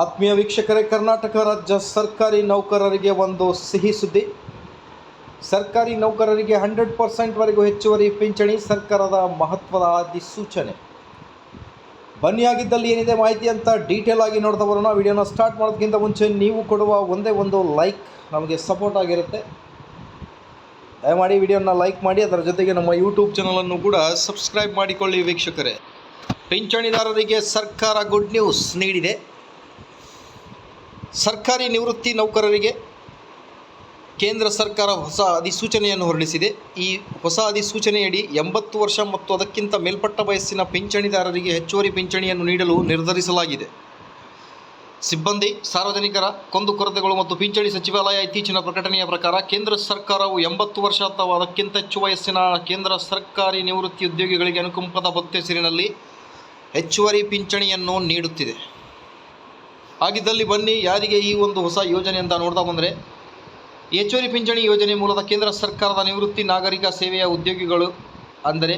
ಆತ್ಮೀಯ ವೀಕ್ಷಕರೇ, ಕರ್ನಾಟಕ ರಾಜ್ಯ ಸರ್ಕಾರಿ ನೌಕರರಿಗೆ ಒಂದು ಸಿಹಿ ಸುದ್ದಿ. ಸರ್ಕಾರಿ ನೌಕರರಿಗೆ ಹಂಡ್ರೆಡ್ ಪರ್ಸೆಂಟ್ವರೆಗೂ ಹೆಚ್ಚುವರಿ ಪಿಂಚಣಿ ಸರ್ಕಾರದ ಮಹತ್ವದ ಅಧಿಸೂಚನೆ. ಬನ್ನಿ ಆಗಿದ್ದಲ್ಲಿ ಏನಿದೆ ಮಾಹಿತಿ ಅಂತ ಡೀಟೇಲ್ ಆಗಿ ನೋಡ್ತಾ ಬರೋಣ ವಿಡಿಯೋನ ಸ್ಟಾರ್ಟ್ ಮಾಡೋದಕ್ಕಿಂತ ಮುಂಚೆ ನೀವು ಕೊಡುವ ಒಂದೇ ಒಂದು ಲೈಕ್ ನಮಗೆ ಸಪೋರ್ಟ್ ಆಗಿರುತ್ತೆ. ದಯಮಾಡಿ ವಿಡಿಯೋನ ಲೈಕ್ ಮಾಡಿ, ಅದರ ಜೊತೆಗೆ ನಮ್ಮ ಯೂಟ್ಯೂಬ್ ಚಾನಲನ್ನು ಕೂಡ ಸಬ್ಸ್ಕ್ರೈಬ್ ಮಾಡಿಕೊಳ್ಳಿ ವೀಕ್ಷಕರೇ. ಪಿಂಚಣಿದಾರರಿಗೆ ಸರ್ಕಾರ ಗುಡ್ ನ್ಯೂಸ್ ನೀಡಿದೆ. ಸರ್ಕಾರಿ ನಿವೃತ್ತಿ ನೌಕರರಿಗೆ ಕೇಂದ್ರ ಸರ್ಕಾರ ಹೊಸ ಅಧಿಸೂಚನೆಯನ್ನು ಹೊರಡಿಸಿದೆ. ಈ ಹೊಸ ಅಧಿಸೂಚನೆಯಡಿ ಎಂಬತ್ತು ವರ್ಷ ಮತ್ತು ಅದಕ್ಕಿಂತ ಮೇಲ್ಪಟ್ಟ ವಯಸ್ಸಿನ ಪಿಂಚಣಿದಾರರಿಗೆ ಹೆಚ್ಚುವರಿ ಪಿಂಚಣಿಯನ್ನು ನೀಡಲು ನಿರ್ಧರಿಸಲಾಗಿದೆ. ಸಿಬ್ಬಂದಿ, ಸಾರ್ವಜನಿಕರ ಕುಂದುಕೊರತೆಗಳು ಮತ್ತು ಪಿಂಚಣಿ ಸಚಿವಾಲಯ ಇತ್ತೀಚಿನ ಪ್ರಕಟಣೆಯ ಪ್ರಕಾರ ಕೇಂದ್ರ ಸರ್ಕಾರವು ಎಂಬತ್ತು ವರ್ಷ ಅಥವಾ ಅದಕ್ಕಿಂತ ಹೆಚ್ಚು ವಯಸ್ಸಿನ ಕೇಂದ್ರ ಸರ್ಕಾರಿ ನಿವೃತ್ತಿ ಉದ್ಯೋಗಿಗಳಿಗೆ ಅನುಕಂಪದ ಬತ್ತೆಸಿರಿನಲ್ಲಿ ಹೆಚ್ಚುವರಿ ಪಿಂಚಣಿಯನ್ನು ನೀಡುತ್ತಿದೆ. ಹಾಗಿದ್ದಲ್ಲಿ ಬನ್ನಿ, ಯಾರಿಗೆ ಈ ಒಂದು ಹೊಸ ಯೋಜನೆ ಅಂತ ನೋಡ್ತಾ ಬಂದರೆ, ಹೆಚ್ಚುವರಿ ಪಿಂಚಣಿ ಯೋಜನೆ ಮೂಲಕ ಕೇಂದ್ರ ಸರ್ಕಾರದ ನಿವೃತ್ತಿ ನಾಗರಿಕ ಸೇವೆಯ ಉದ್ಯೋಗಿಗಳು ಅಂದರೆ